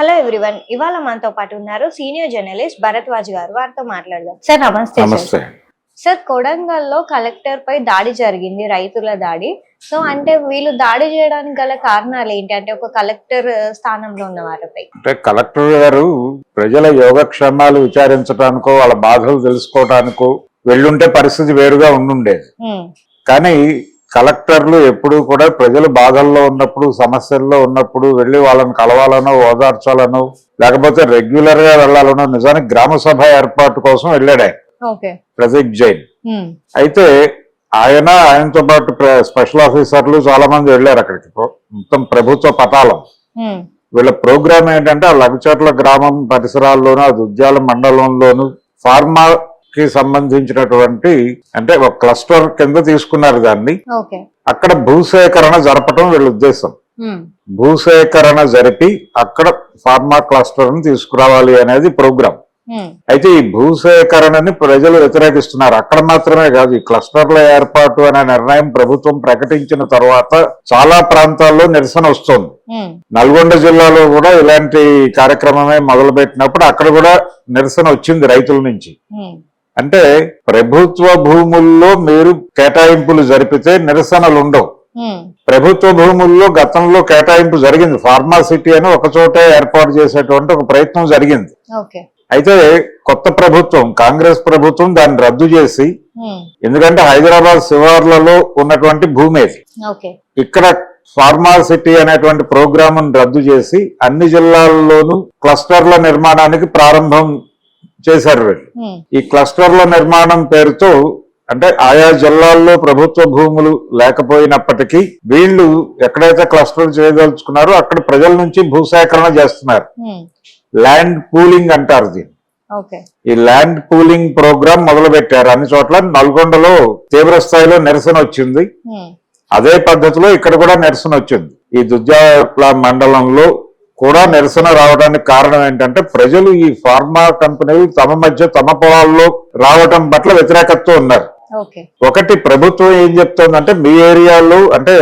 Hello everyone ఇవాళ మనతో పాటు ఉన్నారు సీనియర్ జర్నలిస్ట్ భరద్వాజ్ గారు. వారితో మాట్లాడదాం. సార్ నమస్తే సార్ నమస్తే. సార్ కొడంగల్లో కలెక్టర్ పై దాడి జరిగింది రైతుల దాడి. సో అంటే వీళ్ళు దాడి చేయడానికి గల కారణాలు ఏంటి? అంటే ఒక కలెక్టర్ స్థానంలో ఉన్న వారిపై. అంటే కలెక్టర్ గారు ప్రజల యోగక్షేమాలు విచారించడానికో వాళ్ళ బాధలు తెలుసుకోవడానికో వెళ్ళుంటే పరిస్థితి వేరుగా ఉండుండేది. ఉమ్, కానీ కలెక్టర్లు ఎప్పుడు కూడా ప్రజలు బాధల్లో ఉన్నప్పుడు సమస్యల్లో ఉన్నప్పుడు వెళ్ళి వాళ్ళని కలవాలనో ఓదార్చాలనో లేకపోతే రెగ్యులర్గా వెళ్ళాలనో నిజానికి గ్రామ సభ ఏర్పాటు కోసం వెళ్ళాడు ఆయన. ప్రదీప్ జైన్. అయితే ఆయన ఆయనతో పాటు స్పెషల్ ఆఫీసర్లు చాలా మంది వెళ్ళారు అక్కడికి. మొత్తం ప్రభుత్వ పటాలం. వీళ్ళ ప్రోగ్రామ్ ఏంటంటే ఆ లగచర్ల గ్రామం పరిసరాల్లోనూ అది ఉద్యాల మండలంలోను ఫార్మాకి సంబంధించినటువంటి అంటే ఒక క్లస్టర్ కింద తీసుకున్నారు దాన్ని. అక్కడ భూసేకరణ జరపటం వీళ్ళ ఉద్దేశం. భూసేకరణ జరిపి అక్కడ ఫార్మా క్లస్టర్ని తీసుకురావాలి అనేది ప్రోగ్రామ్ అయితే ఈ భూసేకరణని ప్రజలు వ్యతిరేకిస్తున్నారు. అక్కడ మాత్రమే కాదు ఈ క్లస్టర్ల ఏర్పాటు అనే నిర్ణయం ప్రభుత్వం ప్రకటించిన తర్వాత చాలా ప్రాంతాల్లో నిరసన వస్తుంది. నల్గొండ జిల్లాలో కూడా ఇలాంటి కార్యక్రమమే మొదలుపెట్టినప్పుడు అక్కడ కూడా నిరసన వచ్చింది రైతుల నుంచి. అంటే ప్రభుత్వ భూముల్లో మీరు కేటాయింపులు జరిపితే నిరసనలు ఉండవు ప్రభుత్వ భూముల్లో గతంలో కేటాయింపు జరిగింది. ఫార్మాసిటీ అని ఒక చోటే ఏర్పాటు చేసేటువంటి ఒక ప్రయత్నం జరిగింది. అయితే కొత్త ప్రభుత్వం కాంగ్రెస్ ప్రభుత్వం దాన్ని రద్దు చేసి ఎందుకంటే హైదరాబాద్ శివార్లలో ఉన్నటువంటి భూమి ఇక్కడ ఫార్మాసిటీ అనేటువంటి ప్రోగ్రామ్ రద్దు చేసి అన్ని జిల్లాల్లోనూ క్లస్టర్ల నిర్మాణానికి ప్రారంభం చేశారు ఈ క్లస్టర్ల నిర్మాణం పేరుతో అంటే ఆయా జిల్లాల్లో ప్రభుత్వ భూములు లేకపోయినప్పటికీ వీళ్ళు ఎక్కడైతే క్లస్టర్ చేయదలుచుకున్నారో అక్కడ ప్రజల నుంచి భూసేకరణ చేస్తున్నారు. ల్యాండ్ పూలింగ్ అంటారు దీన్ని. ఈ ల్యాండ్ పూలింగ్ ప్రోగ్రామ్ మొదలు పెట్టారు అన్ని చోట్ల నల్గొండలో తీవ్ర స్థాయిలో నిరసన వచ్చింది. అదే పద్ధతిలో ఇక్కడ కూడా నిరసన వచ్చింది. ఈ దుద్యాల మండలంలో కూడా నిరసన రావడానికి కారణం ఏంటంటే ప్రజలు ఈ ఫార్మా కంపెనీలు తమ మధ్య తమ పొలాల్లో రావటం పట్ల వ్యతిరేకతతో ఉన్నారు. ఒకటి ప్రభుత్వం ఏం చెప్తోందంటే మీ ఏరియాలో అంటే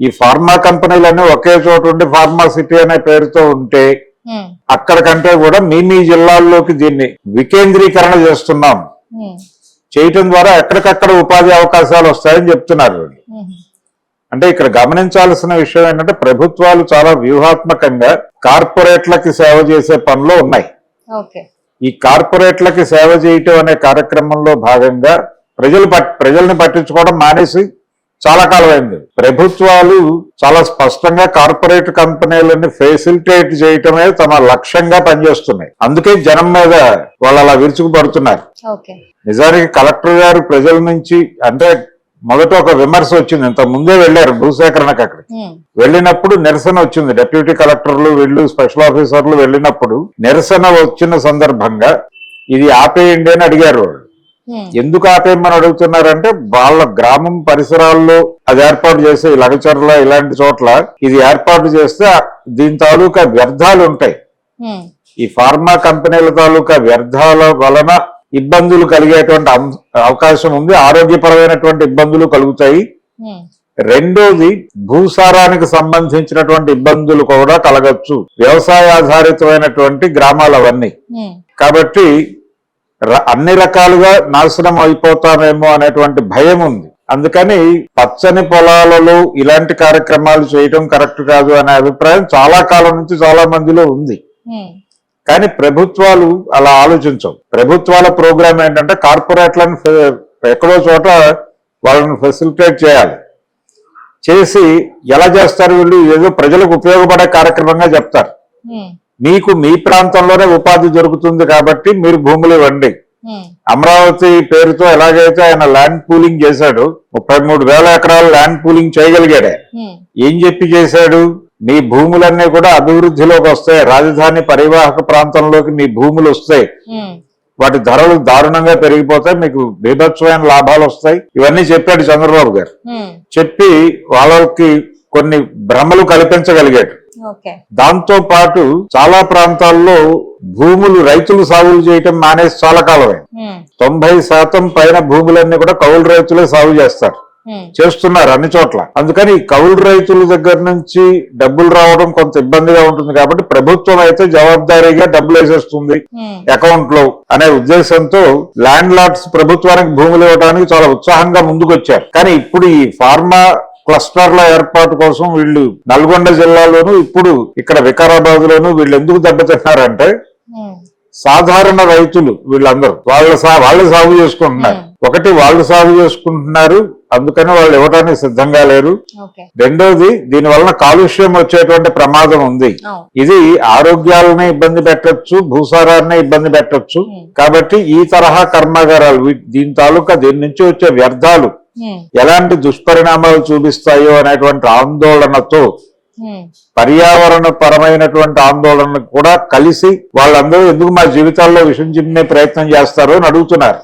ఈ ఫార్మా కంపెనీలన్నీ ఒకే చోట ఉండి ఫార్మా సిటీ అనే పేరుతో ఉంటే అక్కడికంటే కూడా మీ మీ జిల్లాల్లోకి దీన్ని వికేంద్రీకరణ చేస్తున్నాం. చేయటం ద్వారా ఎక్కడికక్కడ ఉపాధి అవకాశాలు వస్తాయని చెప్తున్నారు. అంటే ఇక్కడ గమనించాల్సిన విషయం ఏంటంటే ప్రభుత్వాలు చాలా వ్యూహాత్మకంగా కార్పొరేట్లకి సేవ చేసే పనిలో ఉన్నాయి. ఈ కార్పొరేట్లకి సేవ చేయటం అనే కార్యక్రమంలో భాగంగా ప్రజలు ప్రజల్ని పట్టించుకోవడం మానేసి చాలా కాలం అయింది ప్రభుత్వాలు చాలా స్పష్టంగా కార్పొరేట్ కంపెనీలని ఫెసిలిటేట్ చేయటమే తమ లక్ష్యంగా పనిచేస్తున్నాయి. అందుకే జనం మీద వాళ్ళు అలా విరుచుకుపడుతున్నారు నిజానికి కలెక్టర్ గారు ప్రజల నుంచి అంటే మొదట ఒక విమర్శ వచ్చింది. ఇంత ముందే వెళ్ళారు భూసేకరణకు అక్కడికి ఉమ్, వెళ్ళినప్పుడు నిరసన వచ్చింది. డిప్యూటీ కలెక్టర్లు వీళ్ళు స్పెషల్ ఆఫీసర్లు వెళ్ళినప్పుడు నిరసన వచ్చిన సందర్భంగా ఇది ఆపేయండి అని అడిగారు వాళ్ళు. ఎందుకు ఆపేయమని అడుగుతున్నారంటే వాళ్ళ గ్రామం పరిసరాల్లో అది ఏర్పాటు చేసే లగచర్ల ఇలాంటి చోట్ల ఇది ఏర్పాటు చేస్తే దీని తాలూకా వ్యర్థాలు ఉంటాయి. ఈ ఫార్మా కంపెనీల తాలూకా వ్యర్థాల వలన ఇబ్బందులు కలిగేటువంటి అవకాశం ఉంది. ఆరోగ్యపరమైనటువంటి ఇబ్బందులు కలుగుతాయి. రెండోది భూసారానికి సంబంధించినటువంటి ఇబ్బందులు కూడా కలగచ్చు. వ్యవసాయ ఆధారితమైనటువంటి గ్రామాలు అవన్నీ. కాబట్టి అన్ని రకాలుగా నాశనం అయిపోతామేమో అనేటువంటి భయం ఉంది. అందుకని పచ్చని పొలాలలో ఇలాంటి కార్యక్రమాలు చేయడం కరెక్ట్ కాదు అనే అభిప్రాయం చాలా కాలం నుంచి చాలా మందిలో ఉంది. కానీ ప్రభుత్వాలు అలా ఆలోచించవు. ప్రభుత్వాల ప్రోగ్రామ్ ఏంటంటే కార్పొరేట్లను ఎక్కడో చోట వాళ్ళని ఫెసిలిటేట్ చేయాలి. చేసి ఎలా చేస్తారు వీళ్ళు? ఏదో ప్రజలకు ఉపయోగపడే కార్యక్రమంగా చెప్తారు. మీకు మీ ప్రాంతంలోనే ఉపాధి దొరుకుతుంది కాబట్టి మీరు భూములు ఇవ్వండి. అమరావతి పేరుతో ఎలాగైతే ఆయన ల్యాండ్ పూలింగ్ చేశాడు ముప్పై మూడు వేల ఎకరాలు ల్యాండ్ పూలింగ్ చేయగలిగాడు. ఏం చెప్పి చేశాడు? మీ భూములన్నీ కూడా అభివృద్ధిలోకి వస్తాయి. రాజధాని పరివాహక ప్రాంతంలోకి మీ భూములు వస్తాయి. వాటి ధరలు దారుణంగా పెరిగిపోతాయి. మీకు బీభత్సమైన లాభాలు వస్తాయి. ఇవన్నీ చెప్పాడు చంద్రబాబు గారు. చెప్పి వాళ్ళకి కొన్ని భ్రమలు కల్పించగలిగాడు. దాంతో పాటు చాలా ప్రాంతాల్లో భూములు రైతులు సాగులు చేయటం మానేసి చాలా కాలమే తొంభై శాతం పైన భూములన్నీ కూడా కౌలు రైతులే సాగు చేస్తారు. చేస్తున్నారు అన్ని చోట్ల. అందుకని కౌలు రైతుల దగ్గర నుంచి డబ్బులు రావడం కొంత ఇబ్బందిగా ఉంటుంది కాబట్టి ప్రభుత్వం అయితే జవాబారీగా డబ్బులు వేసేస్తుంది అకౌంట్లో అనే ఉద్దేశంతో ల్యాండ్ లార్డ్స్ ప్రభుత్వానికి భూములు ఇవ్వడానికి చాలా ఉత్సాహంగా ముందుకొచ్చారు. కానీ ఇప్పుడు ఈ ఫార్మా క్లస్టర్ల ఏర్పాటు కోసం వీళ్ళు నల్గొండ జిల్లాలోను ఇప్పుడు ఇక్కడ వికారాబాద్ లోను వీళ్ళు ఎందుకు దెబ్బతిన్నారంటే సాధారణ రైతులు వీళ్ళందరూ. వాళ్ళ సా వాళ్ళు సాగు చేసుకుంటున్నారు. ఒకటి వాళ్ళు సాగు చేసుకుంటున్నారు. అందుకని వాళ్ళు ఇవ్వడానికి సిద్ధంగా లేరు. రెండోది దీని వలన కాలుష్యం వచ్చేటువంటి ప్రమాదం ఉంది. ఇది ఆరోగ్యాలని ఇబ్బంది పెట్టొచ్చు భూసారాన్ని ఇబ్బంది పెట్టొచ్చు. కాబట్టి ఈ తరహా కర్మాగారాలు దీని తాలూకా దీని నుంచి వచ్చే వ్యర్థాలు ఎలాంటి దుష్పరిణామాలు చూపిస్తాయో అనేటువంటి ఆందోళనతో పర్యావరణ పరమైనటువంటి ఆందోళన కూడా కలిసి వాళ్ళందరూ ఎందుకు మా జీవితాల్లో విషం చిమ్మే ప్రయత్నం చేస్తారు అని అడుగుతున్నారు.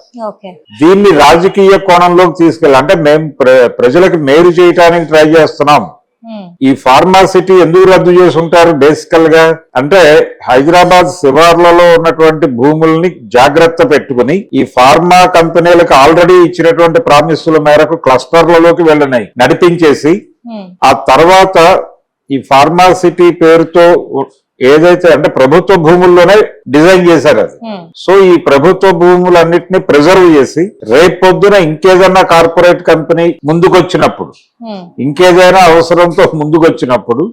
దీన్ని రాజకీయ కోణంలోకి తీసుకెళ్ళి అంటే మేము ప్ర- ప్రజలకు మేలు చేయడానికి ట్రై చేస్తున్నాం. ఉమ్, ఈ ఫార్మాసిటీ ఎందుకు రద్దు చేసి ఉంటారు బేసికల్గా అంటే హైదరాబాద్ శివార్లలో ఉన్నటువంటి భూముల్ని జాగ్రత్త పెట్టుకుని ఈ ఫార్మా కంపెనీలకు ఆల్రెడీ ఇచ్చినటువంటి ప్రామిసుల మేరకు క్లస్టర్లలోకి వెళ్ళినాయి నడిపించేసి. ఉమ్, ఆ తర్వాత ఈ ఫార్మాసిటీ పేరుతో ఏదైతే అంటే ప్రభుత్వ భూముల్లోనే డిజైన్ చేశారు అది. ఉమ్, సో ఈ ప్రభుత్వ భూములన్నిటిని ప్రిజర్వ్ చేసి రేపు పొద్దున ఇంకేదన్నా కార్పొరేట్ కంపెనీ ముందుకొచ్చినప్పుడు ఉమ్, ఇంకేదైనా అవసరంతో ముందుకొచ్చినప్పుడు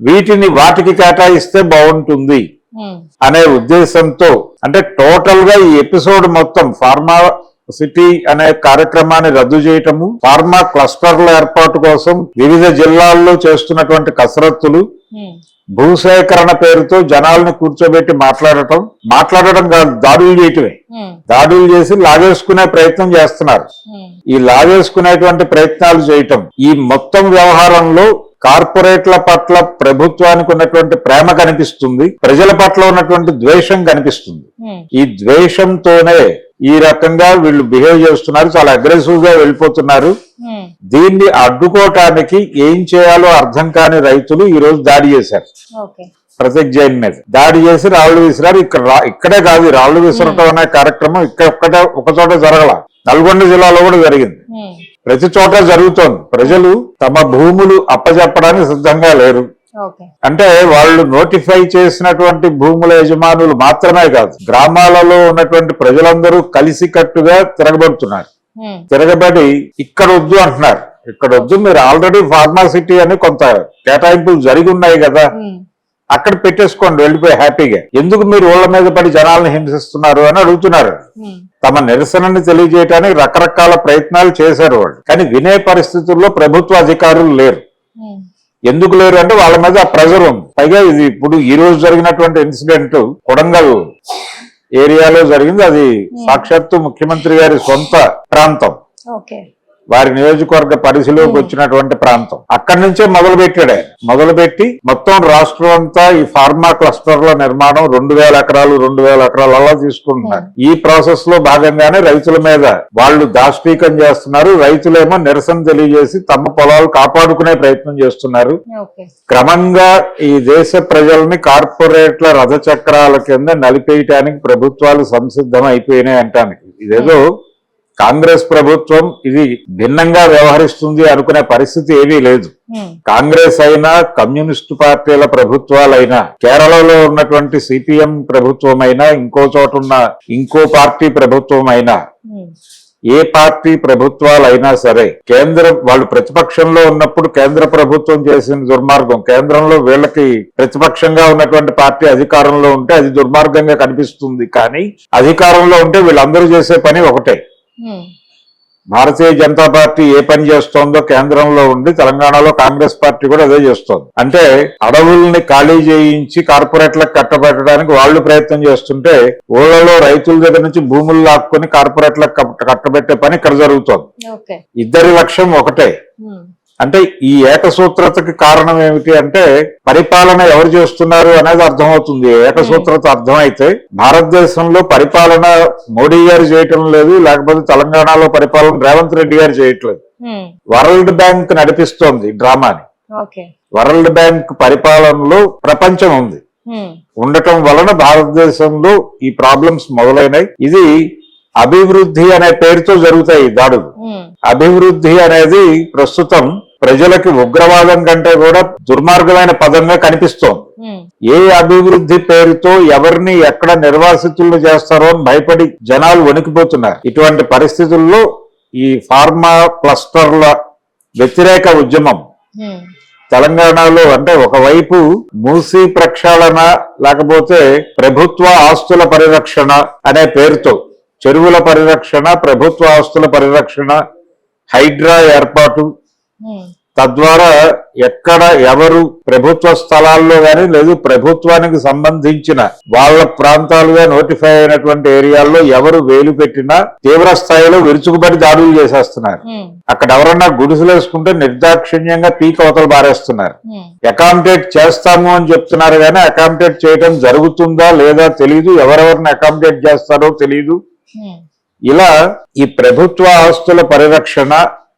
వీటిని వాటికి కేటాయిస్తే బాగుంటుంది ఉమ్, అనే ఉద్దేశంతో అంటే టోటల్గా ఈ ఎపిసోడ్ మొత్తం ఫార్మా సిటీ అనే కార్యక్రమాన్ని రద్దు చేయటము ఫార్మా క్లస్టర్ల ఏర్పాటు కోసం వివిధ జిల్లాల్లో చేస్తున్నటువంటి కసరత్తులు భూసేకరణ పేరుతో జనాల్ని కూర్చోబెట్టి మాట్లాడటం మాట్లాడటం కాదు దాడులు చేయటమే. దాడులు చేసి లాగేసుకునే ప్రయత్నం చేస్తున్నారు. ఈ లాగేసుకునేటువంటి ప్రయత్నాలు చేయటం ఈ మొత్తం వ్యవహారంలో కార్పొరేట్ల పట్ల ప్రభుత్వానికి ఉన్నటువంటి ప్రేమ కనిపిస్తుంది ప్రజల పట్ల ఉన్నటువంటి ద్వేషం కనిపిస్తుంది. ఈ ద్వేషంతోనే ఈ రకంగా వీళ్ళు బిహేవ్ చేస్తున్నారు చాలా అగ్రెసివ్గా వెళ్ళిపోతున్నారు. దీన్ని అడ్డుకోవటానికి ఏం చేయాలో అర్థం కాని రైతులు ఈ రోజు దాడి చేశారు. ప్రత్యేక్ జైన్ మీద. దాడి చేసి రాళ్ళు విసిరారు. ఇక్కడ ఇక్కడే కాదు ఈ రాళ్ళు విసరటం అనే కార్యక్రమం ఇక్కడ ఒక్కటే ఒక చోట జరగల. నల్గొండ జిల్లాలో కూడా జరిగింది. ప్రతి చోట జరుగుతోంది. ప్రజలు తమ భూములు అప్పజెప్పడానికి సిద్ధంగా లేరు. అంటే వాళ్ళు నోటిఫై చేసినటువంటి భూముల యజమానులు మాత్రమే కాదు గ్రామాలలో ఉన్నటువంటి ప్రజలందరూ కలిసికట్టుగా తిరగబడుతున్నారు. ఉమ్, తిరగబడి ఇక్కడ వద్దు అంటున్నారు. ఇక్కడ వద్దు మీరు ఆల్రెడీ ఫార్మాసిటీ అని కొంత కేటాయింపులు జరిగి ఉన్నాయి కదా. అక్కడ పెట్టేసుకోండి వెళ్ళిపోయి హ్యాపీగా. ఎందుకు మీరు ఊళ్ళ మీద పడి జనాలను హింసిస్తున్నారు అని అడుగుతున్నారు. తమ నిరసనని తెలియజేయడానికి రకరకాల ప్రయత్నాలు చేశారు వాళ్ళు. కానీ వినే పరిస్థితుల్లో ప్రభుత్వ అధికారులు లేరు. ఎందుకు లేరు అంటే వాళ్ళ మీద ఆ ప్రెజర్ ఉంది. పైగా ఇది ఇప్పుడు ఈ రోజు జరిగినటువంటి ఇన్సిడెంట్ కొడంగల్ ఏరియాలో జరిగింది. అది సాక్షాత్తు ముఖ్యమంత్రి గారి సొంత ప్రాంతం. వారి నియోజకవర్గ పరిధిలోకి వచ్చినటువంటి ప్రాంతం. అక్కడి నుంచే మొదలు పెట్టాడే మొదలుపెట్టి మొత్తం రాష్ట్రం అంతా ఈ ఫార్మా క్లస్టర్ల నిర్మాణం రెండు వేల ఎకరాలు రెండు వేల ఎకరాలు అలా తీసుకుంటున్నారు ఈ ప్రాసెస్లో భాగంగానే రైతుల మీద వాళ్ళు దాష్టీకం చేస్తున్నారు. రైతులేమో నిరసన తెలియజేసి తమ పొలాలు కాపాడుకునే ప్రయత్నం చేస్తున్నారు. క్రమంగా ఈ దేశ ప్రజల్ని కార్పొరేట్ల రథచక్రాల కింద నలిపేయటానికి ప్రభుత్వాలు సంసిద్ధం అయిపోయినాయి అంటానికి. ఇదేదో కాంగ్రెస్ ప్రభుత్వం ఇది భిన్నంగా వ్యవహరిస్తుంది అనుకునే పరిస్థితి ఏమీ లేదు. కాంగ్రెస్ అయినా కమ్యూనిస్టు పార్టీల ప్రభుత్వాలైనా కేరళలో ఉన్నటువంటి సిపిఎం ప్రభుత్వం అయినా ఇంకో చోట ఉన్న ఇంకో పార్టీ ప్రభుత్వం అయినా ఏ పార్టీ ప్రభుత్వాలైనా సరే కేంద్ర వాళ్ళు ప్రతిపక్షంలో ఉన్నప్పుడు కేంద్ర ప్రభుత్వం చేసిన దుర్మార్గం కేంద్రంలో వీళ్ళకి ప్రతిపక్షంగా ఉన్నటువంటి పార్టీ అధికారంలో ఉంటే అది దుర్మార్గంగా కనిపిస్తుంది. కానీ అధికారంలో ఉంటే వీళ్ళందరూ చేసే పని ఒకటే. భారతీయ జనతా పార్టీ ఏ పని చేస్తోందో కేంద్రంలో ఉండి తెలంగాణలో కాంగ్రెస్ పార్టీ కూడా అదే చేస్తోంది. అంటే అడవుల్ని ఖాళీ చేయించి కార్పొరేట్లకు కట్టబెట్టడానికి వాళ్ళు ప్రయత్నం చేస్తుంటే ఊళ్ళలో రైతుల దగ్గర నుంచి భూములు లాక్కొని కార్పొరేట్లకు కట్ట- కట్టబెట్టే పని ఇక్కడ జరుగుతోంది. ఇద్దరి లక్ష్యం ఒకటే. ఉమ్, అంటే ఈ ఏకసూత్రతకి కారణం ఏమిటి అంటే పరిపాలన ఎవరు చేస్తున్నారు అనేది అర్థమవుతుంది. ఏకసూత్రత అర్థమైతే భారతదేశంలో పరిపాలన మోడీ గారు చేయటం లేదు లేకపోతే తెలంగాణలో పరిపాలన రేవంత్ రెడ్డి గారు చేయట్లేదు. వరల్డ్ బ్యాంక్ నడిపిస్తోంది డ్రామాని. వరల్డ్ బ్యాంక్ పరిపాలనలో ప్రపంచం ఉంది. ఉండటం వలన భారతదేశంలో ఈ ప్రాబ్లమ్స్ మొదలైనాయి. ఇది అభివృద్ధి అనే పేరుతో జరుగుతాయి దాడులు. అభివృద్ధి అనేది ప్రస్తుతం ప్రజలకి ఉగ్రవాదం కంటే కూడా దుర్మార్గమైన పదంగా కనిపిస్తోంది. ఏ అభివృద్ధి పేరుతో ఎవరిని ఎక్కడ నిర్వాసితులు చేస్తారో అని భయపడి జనాలు వణికిపోతున్నారు. ఇటువంటి పరిస్థితుల్లో ఈ ఫార్మా క్లస్టర్ల వ్యతిరేక ఉద్యమం తెలంగాణలో అంటే ఒకవైపు మూసీ ప్రక్షాళన లేకపోతే ప్రభుత్వ ఆస్తుల పరిరక్షణ అనే పేరుతో చెరువుల పరిరక్షణ ప్రభుత్వ ఆస్తుల పరిరక్షణ హైడ్రా ఏర్పాటు తద్వారా ఎక్కడ ఎవరు ప్రభుత్వ స్థలాల్లో గాని లేదు ప్రభుత్వానికి సంబంధించిన వాళ్ళ ప్రాంతాలుగా నోటిఫై అయినటువంటి ఏరియాల్లో ఎవరు వేలు పెట్టినా తీవ్ర స్థాయిలో విరుచుకుపడి దాడులు చేసేస్తున్నారు. ఉమ్, అక్కడ ఎవరన్నా గుడిసెలు వేసుకుంటే నిర్దాక్షిణ్యంగా పీక్ అవతలు బారేస్తున్నారు అకామిడేట్ చేస్తాము అని చెప్తున్నారు కానీ అకామిడేట్ చేయడం జరుగుతుందా లేదా తెలియదు ఎవరెవరిని అకామిడేట్ చేస్తారో తెలియదు ఉమ్, ఇలా ఈ ప్రభుత్వ ఆస్తుల పరిరక్షణ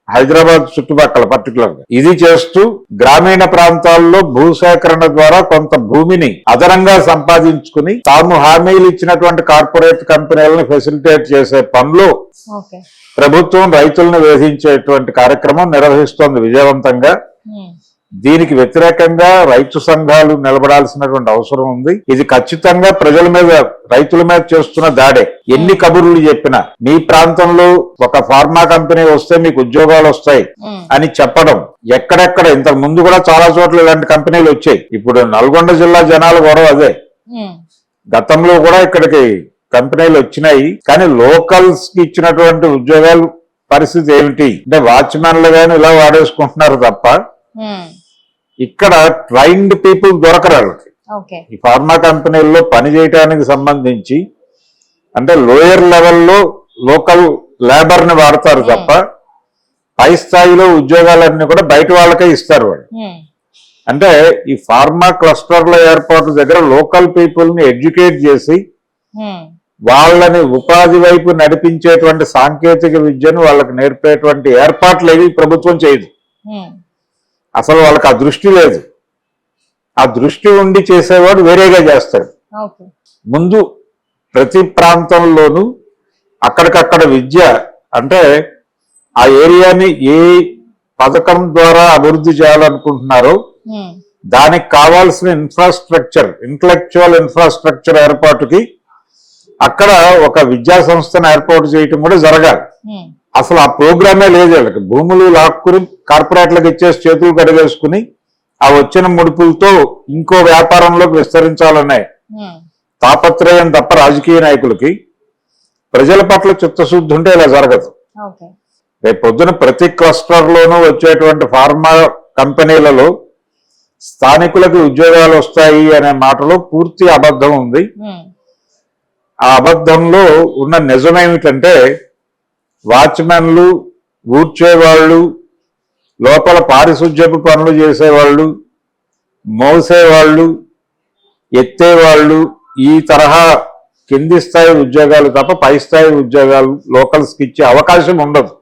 హైదరాబాద్ చుట్టుపక్కల పర్టికులర్గా. ఇది చేస్తూ గ్రామీణ ప్రాంతాల్లో భూసేకరణ ద్వారా కొంత భూమిని అదనంగా సంపాదించుకుని తాము హామీలు ఇచ్చినటువంటి కార్పొరేట్ కంపెనీలను ఫెసిలిటేట్ చేసే పనులు ప్రభుత్వం రైతులను వేధించేటువంటి కార్యక్రమం నిర్వహిస్తోంది విజయవంతంగా. దీనికి వ్యతిరేకంగా రైతు సంఘాలు నిలబడాల్సినటువంటి అవసరం ఉంది. ఇది ఖచ్చితంగా ప్రజల మీద రైతుల మీద చేస్తున్న దాడే. ఎన్ని కబుర్లు చెప్పినా మీ ప్రాంతంలో ఒక ఫార్మా కంపెనీ వస్తే మీకు ఉద్యోగాలు వస్తాయి అని చెప్పడం. ఎక్కడెక్కడ ఇంతకు ముందు కూడా చాలా చోట్ల ఇలాంటి కంపెనీలు వచ్చాయి. ఇప్పుడు నల్గొండ జిల్లా జనాలు కూడా అదే. గతంలో కూడా ఇక్కడికి కంపెనీలు వచ్చినాయి. కానీ లోకల్స్కి ఇచ్చినటువంటి ఉద్యోగాలు పరిస్థితి ఏమిటి? అంటే వాచ్మెన్లు గాని ఇలా వాడేసుకుంటున్నారు తప్ప ఇక్కడ ట్రైన్డ్ పీపుల్ దొరకరు వాళ్ళకి ఈ ఫార్మా కంపెనీల్లో పని చేయడానికి సంబంధించి అంటే లోయర్ లెవెల్లో లోకల్ లేబర్ని వాడతారు తప్ప పై స్థాయిలో ఉద్యోగాలన్నీ కూడా బయట వాళ్ళకే ఇస్తారు వాళ్ళు. ఉమ్, అంటే ఈ ఫార్మా క్లస్టర్ల ఏర్పాటు దగ్గర లోకల్ పీపుల్ని ఎడ్యుకేట్ చేసి ఉమ్, వాళ్ళని ఉపాధి వైపు నడిపించేటువంటి సాంకేతిక విద్యను వాళ్ళకి నేర్పేటువంటి ఏర్పాట్లు ఏవి ప్రభుత్వం చేయదు. అసలు వాళ్ళకి ఆ దృష్టి లేదు. ఆ దృష్టి ఉండి చేసేవాడు వేరేగా చేస్తాడు. ముందు ప్రతి ప్రాంతంలోనూ అక్కడికక్కడ విద్య అంటే ఆ ఏరియాని ఏ పథకం ద్వారా అభివృద్ధి చేయాలనుకుంటున్నారో దానికి కావాల్సిన ఇన్ఫ్రాస్ట్రక్చర్ ఇంటలెక్చువల్ ఇన్ఫ్రాస్ట్రక్చర్ ఏర్పాటుకి అక్కడ ఒక విద్యా సంస్థను ఏర్పాటు చేయటం కూడా జరగాలి. అసలు ఆ ప్రోగ్రామే లేదు వీళ్ళకి. భూములు లాక్కుని కార్పొరేట్లకు ఇచ్చేసి చేతులు కడిగేసుకుని ఆ వచ్చిన ముడుపులతో ఇంకో వ్యాపారంలోకి విస్తరించాలనే తాపత్రయం తప్ప రాజకీయ నాయకులకి ప్రజల పట్ల చిత్తశుద్ధి ఉంటే ఇలా జరగదు. రేపు పొద్దున ప్రతి క్లస్టర్లోనూ వచ్చేటువంటి ఫార్మా కంపెనీలలో స్థానికులకు ఉద్యోగాలు వస్తాయి అనే మాటలో పూర్తి అబద్ధం ఉంది. ఆ అబద్ధంలో ఉన్న నిజమేమిటంటే వాచ్మెన్లు ఊడ్చేవాళ్ళు లోపల పారిశుధ్యపు పనులు చేసేవాళ్ళు మోసేవాళ్ళు ఎత్తేవాళ్ళు ఈ తరహా కింది స్థాయి ఉద్యోగాలు తప్ప పై స్థాయి ఉద్యోగాలు లోకల్స్కి ఇచ్చే అవకాశం ఉండదు.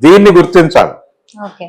దీన్ని గుర్తించాలి. ఓకే.